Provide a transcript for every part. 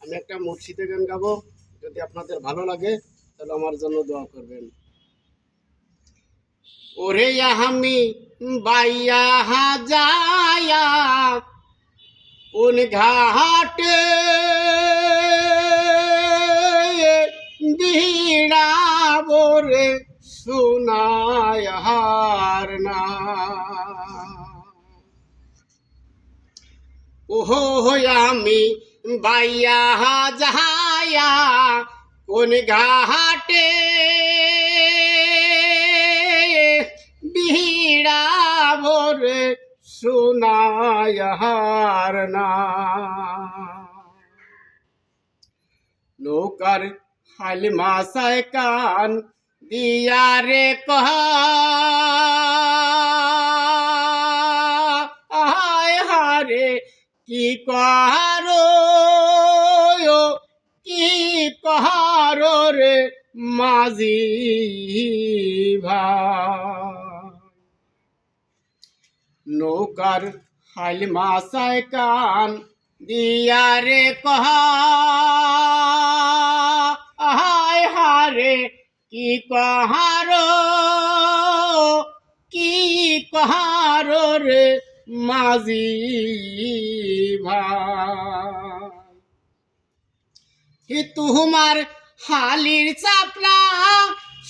আমি একটা মুর্শিদে গান গাবো। যদি আপনাদের ভালো লাগে, তাহলে আমার জন্য দোয়া করবেন। ওরে আমি বাইয়া যায়া কোন ঘাটে না। ওহো আমি বাইয়া যাহায়া, কোন ঘাটে বিড়া ভোরে সুনায়ার না। নৌকার হাল মাসায় কান দিয়া রে কহা আয় হারে কি কারও কি কারও রে মাঝি নৌকার হাল মাসায় কান দিয়া রে কহা। হায় হারে কি কাহারো? কি কাহারো রে মাঝি ভাই তুমার হালির চাপলা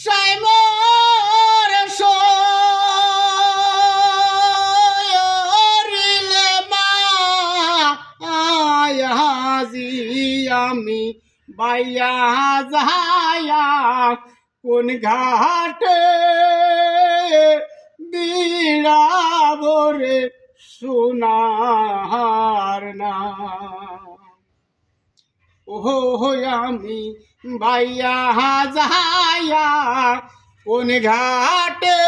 সাইমর সরিলে মা। আয়াজি আমি বাইয়া যায়া কোন ঘাটে বিড়াবরে সোনার না। ওহো আমি বাইয়া যায়া কোন ঘাটে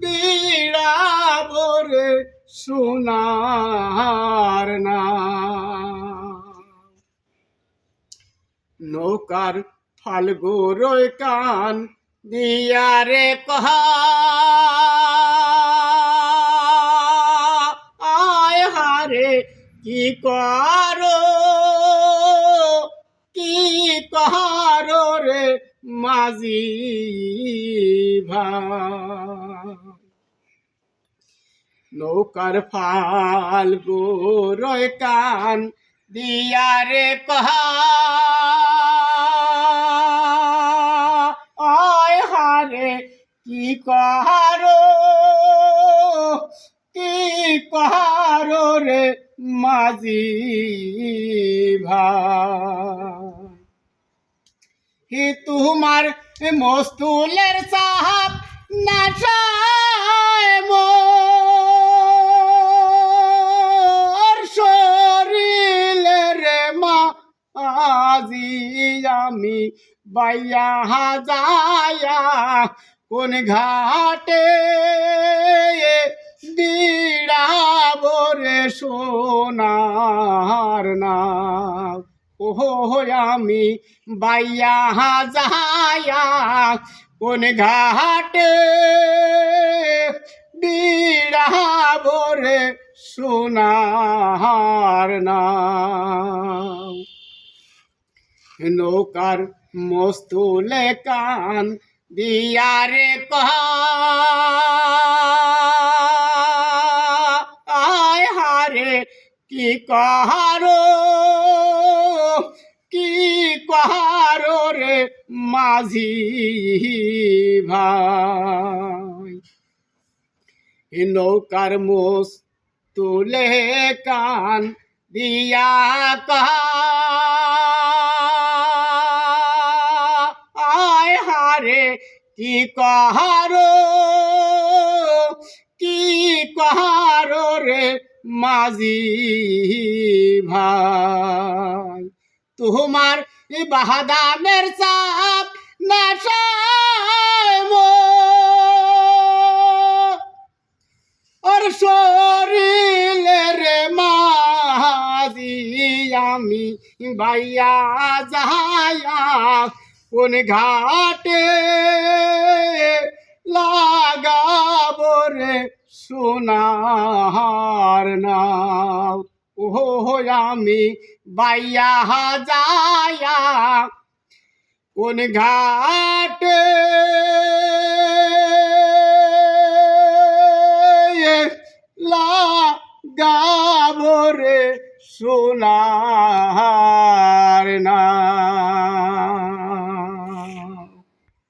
বিড়াবরে সোনার না। নৌকার ফালগুরোয় কান দিয়া রে কহা। আয় হারে, কি করো? কি কারও রে মাঝি নৌকার ফাল গোরয় কান দিয়া রে কহা। কি কারও? কি কারও রে মাঝি হি তোমার মস্তুলের সাহাব শরীরে মা আজি আমি বাইয়া যায়া কোন ঘাটে বিড়াবরে সোনার না ওহো আমি বাইয়া যায়া কোন ঘাটে বিড়াবরে সোনার না নৌকার মস্তুলে কান দিয়ারে কহা। আয় হারে, কি কাহারো কি কাহারো রে মাঝি ভাই। নৌকার মোস তুলে কান দিয়া কাহা। হারে কি কাহারো কি কাহারো রে মাঝি ভাই। তোমার বাহাদামের চাপ আর শরীরে রে মাঝি আমি ভাইয়া যায়া কোন ঘাটে লাগাবো রে সোনা নাও। ওহো আমি বাইয়া যায়া। কোন ঘাটে লাগাবো রে সোনার না